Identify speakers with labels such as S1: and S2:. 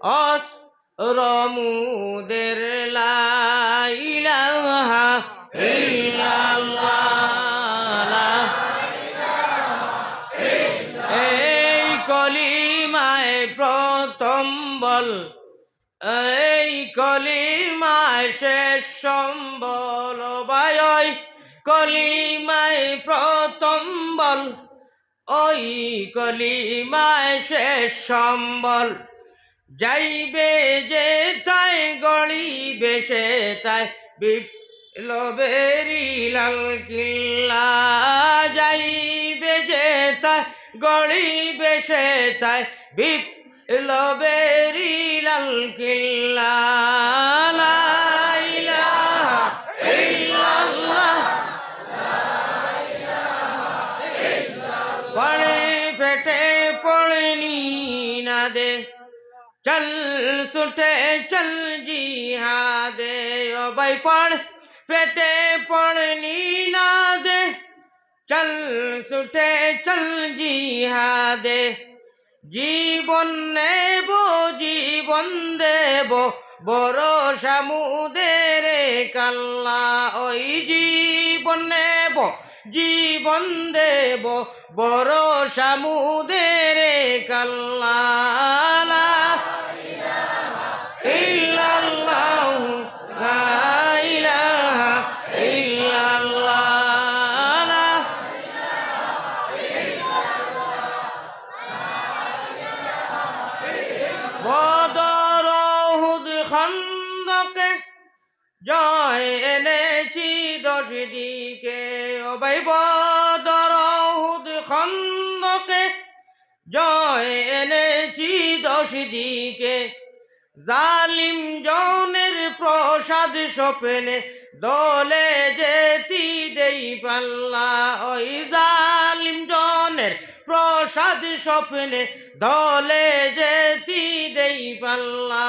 S1: অস রমুদের লাইলাহা এই কলিমায় প্রথম বল, এই কলিমায় শেষ সম্বল ওই কলিমায় প্রথম বল, ওই কলিমায় শেষ সম্বল। যাইবে যে তাই, গড়িবে সে তাই। বিপ্লবেরি লাল কিল্লা, যাইবে যে তাই, গড়িবে সে তাই। বিপ্লবেরি লাল কিল্লা পড়ে পেটে পড়নি না দে। চল সুটে চল জিহাদে ও ভাই পড় পেটে পড়নি না দে চল সুটে চল জিহাদে জীবন নেব জীবন দেব বড় সামুদের কাল্লা ওই জীবন নেব জীবন দেব বড় সামুদের কাল্লা খন্দকে জয় এনেছি দশ দিকে। ও ভাই বদর হুদ খন্দকে জয় এনেছি দশ দিকে। জালিম জনের প্রসাদ স্বপ্নে দলে যেতি দেই পাল্লা। ওই জালিম জনের প্রসাদ স্বপ্নে দলে যেতি দেই পাল্লা।